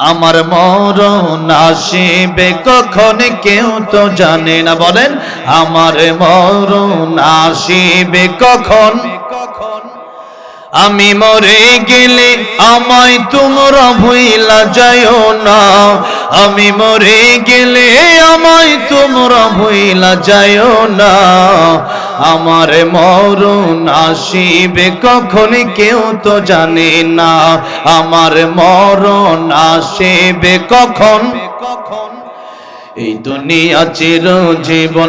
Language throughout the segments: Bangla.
আমার মরণ আসিবে কখন কেউ তো জানে না। বলেন, আমার মরণ আসিবে কখন? আমি মরে গেলে আমায় তোমরা ভুইলা যাইও না। আমি মরে গেলে আমায় তোমরা ভুইলা যাইও না। আমার মরণ আসিবে কখন কেউ তো জানে না। আমার মরণ আসিবে কখন? কখন এই দুনিয়া চির জীবন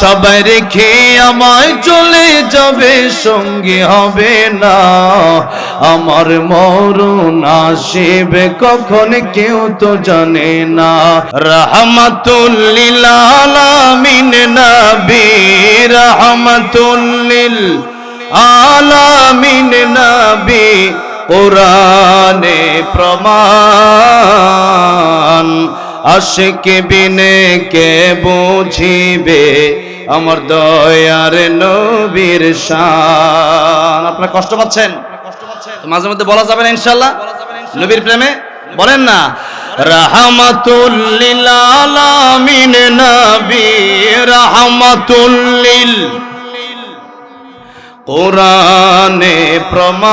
সবাই রেখে আমায় চলে যাবে, সঙ্গে হবে না। আমার মরণ আসিবে কখন কেউ তো জানে না। রহমতুল্লিল আলামিন নবী, রহমতুল্লিল আলামিন নবী, কোরআনে প্রমাণ। আশিক বিনে কে বুঝিবে আমার দয়ার নবীর শান। আপনারা কষ্ট পাচ্ছেন? মাঝে মধ্যে বলা যাবে না ইনশাল্লাহ নবীর প্রেমে? বলেন না। রাহমাতুল্লিল আলামিন নবী, রাহমাতুল্লিল। কোরআনে প্রমাণ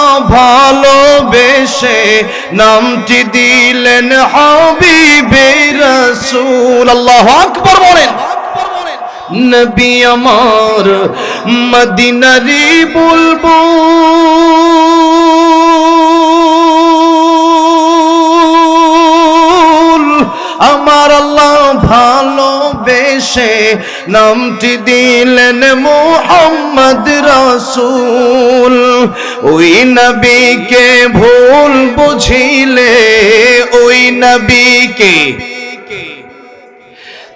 ভালোবেসে নামটি দিলেন হাবিবে রসুল। আল্লাহ আকবর বলেন। নবী আমার মদিনারি বলব আমার আল্লাহ ভালোবেসে নামটি দিলেন মোহাম্মদ রসুল। ওই নবীকে ভুল বুঝিলে ওই নবীকে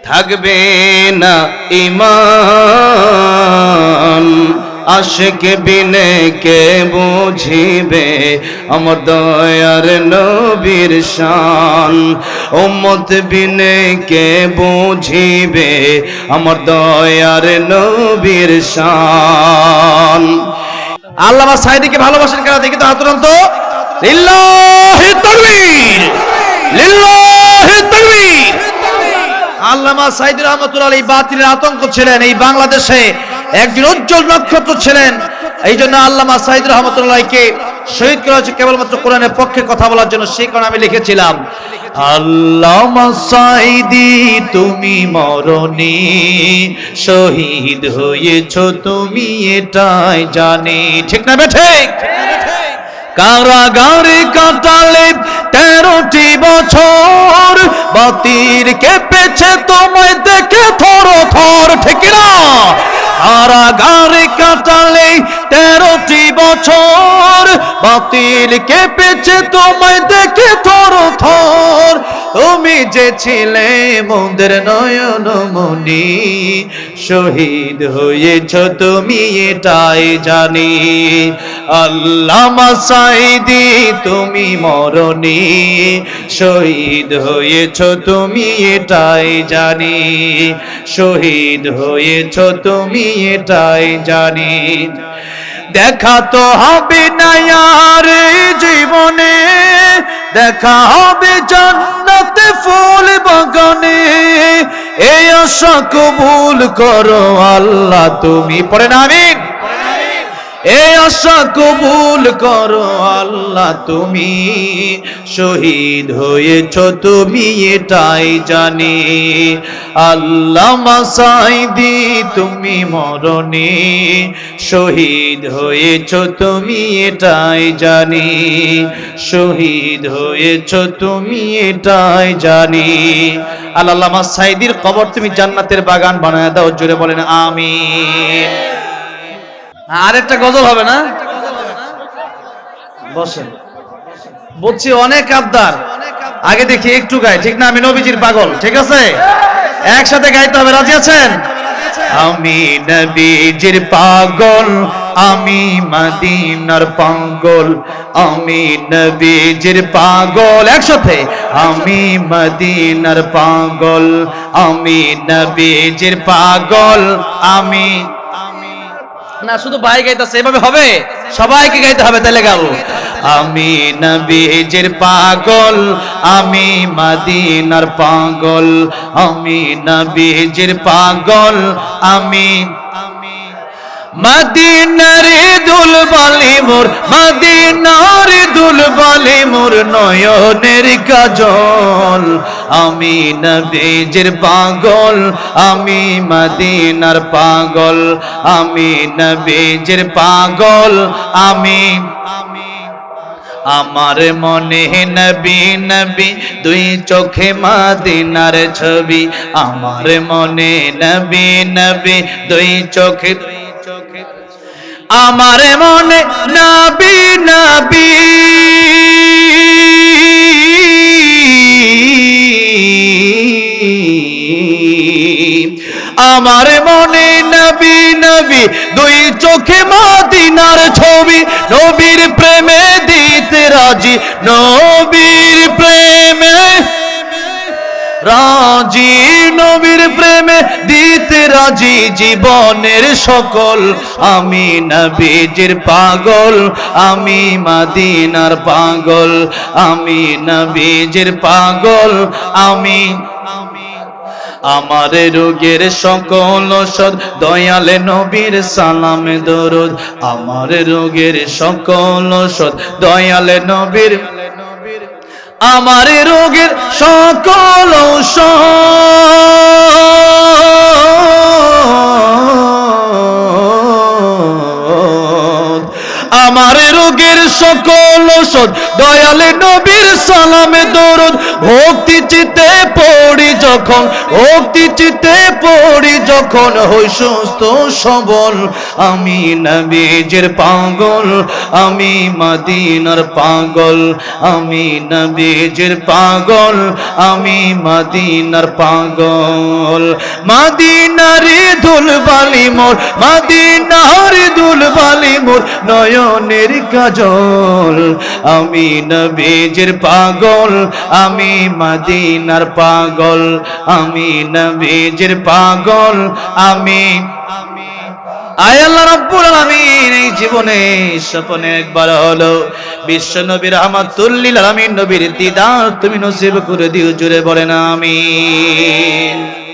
থাকবে না ইমান। আশেক বিনে কে বুঝিবে? আমার দয়ার নবীর শান। উম্মত বিনে কে বুঝিবে? আমার দয়ার নবীর শান। আল্লামা সাইদিকে ভালোবাসেন কেন দেখি তো হাতুরান তো। লিল্লাহি তাকবীর লিল্লাহি তাকবীর আল্লামা সাইদ রহমতুল্লাহ এই বাতিলের আতঙ্ক ছিলেন এই বাংলাদেশে। একজন উজ্জ্বল নক্ষত্র ছিলেন। এই জন্য আল্লামা সাইদ রহমতুল্লাহকে শহীদ করা হয়েছে কেবলমাত্র কোরআনের পক্ষে কথা বলার জন্য, সেই কারণে আমি লিখেছিলাম, আল্লামা সাইদি, তুমি মরণি শহীদ হয়েছ, তুমি এটাই জানি। ঠিক না বেঠে কারাগারে কাটালে তেরোটি বছর বাতির কেঁপেছে তোমায় দেখে থর থর ঠিক না কারাগারে কাটালে তেরোটি বছর বাতিল কেঁপেছে তোমায় দেখে থর থর। তুমি যে ছিলে মোদের নয়ন মনি শহীদ হয়েছ তুমি এটাই জানি। আল্লামা সাইদি তুমি মরণি, শহীদ হয়েছ তুমি এটাই জানি। শহীদ হয়েছ তুমি এটাই জানি। দেখা তো হবে না আর জীবনে দেখা হবে জান্নাতে ফুল বাগানে। এই আশা কবুল করো আল্লাহ তুমি পড়ে না আমিন। এই আশা কবুল করো আল্লাহ তুমি। শহীদ হয়েছ তুমি, এটাই জানি। আল্লাহ মাসাইদি তুমি মরণে। শহীদ হয়েছ তুমি, এটাই জানি। শহীদ হয়েছ তুমি, এটাই জানি। আল্লাহ মাসাইদির কবর তুমি জান্নাতের বাগান বানায় দাও, জোরে বলেন, আমিন। আরেকটা গজল হবে না? বসেন। বলছি, অনেক আবদার। আগে দেখি, একটু গাই। ঠিক না? আমি নবীজির পাগল। ঠিক আছে? একসাথে গাইতে হবে। রাজি আছেন? আমি নবীজির পাগল, আমি মদিনার পাগল, আমি নবীজির পাগল। একসাথে, আমি মদিনার পাগল, আমি নবীজির পাগল, আমি না, শুধু ভাই গাইতেছে, এভাবে হবে? সবাইকে গাইতে হবে তাহলে গাবো আমি নবীজির পাগল, আমি মদিনার পাগল, আমি নবীজির পাগল, আমি মদিনার দুল বলে মোর, মদিনার দুল বলে মোর নয়নের কাজল। আমি নবীজির পাগল, আমি মদিনার পাগল, আমি নবীজির পাগল, আমি আমার মনে নবী নবী, দুই চোখে মাদিনার ছবি। আমার মনে নবী নবী, দুই চোখে আমার মনে নাবি, নবী। আমার মনে নবী নবী, দুই চোখে মদিনার ছবি। নবীর প্রেমে দিতে রাজি নবীর রাজি নবীর প্রেমে দিতে রাজি জীবনের সকল। আমি নবীজির পাগল, আমি মাদিনার পাগল, আমি নবীজির পাগল, আমি আমার রোগের সকল ওষুধ দয়ালে নবীর সালাম দরুদ। আমার রোগের সকল ওষুধ দয়ালে নবীর আমার রোগের সকল দয়ালে নবীর সালামে দো চিতে পড়ি যখন ভক্তি চিতে পড়ি যখন হই সুস্থ সবল। আমি নবীজের পাগল, আমি মদিনার পাগল, আমি নবীজের পাগল, আমি মদিনার পাগল। মদিনারে ধুল বালি মোর, মদিনারে ধুল বালি মোর নয়নের কাজল। আমি নবীজের পাগল, আমি মদিনার পাগল, আমি নবীজির পাগল, আমি আয় আল্লাহ রাব্বুল আলামিন, এই জীবনে স্বপ্নে একবার হলো, বিশ্ব নবীর রহমাতুল্লিল আলামিন, নবীর দিদার তুমি নসিব করে দিও জুড়ে বলেন আমিন।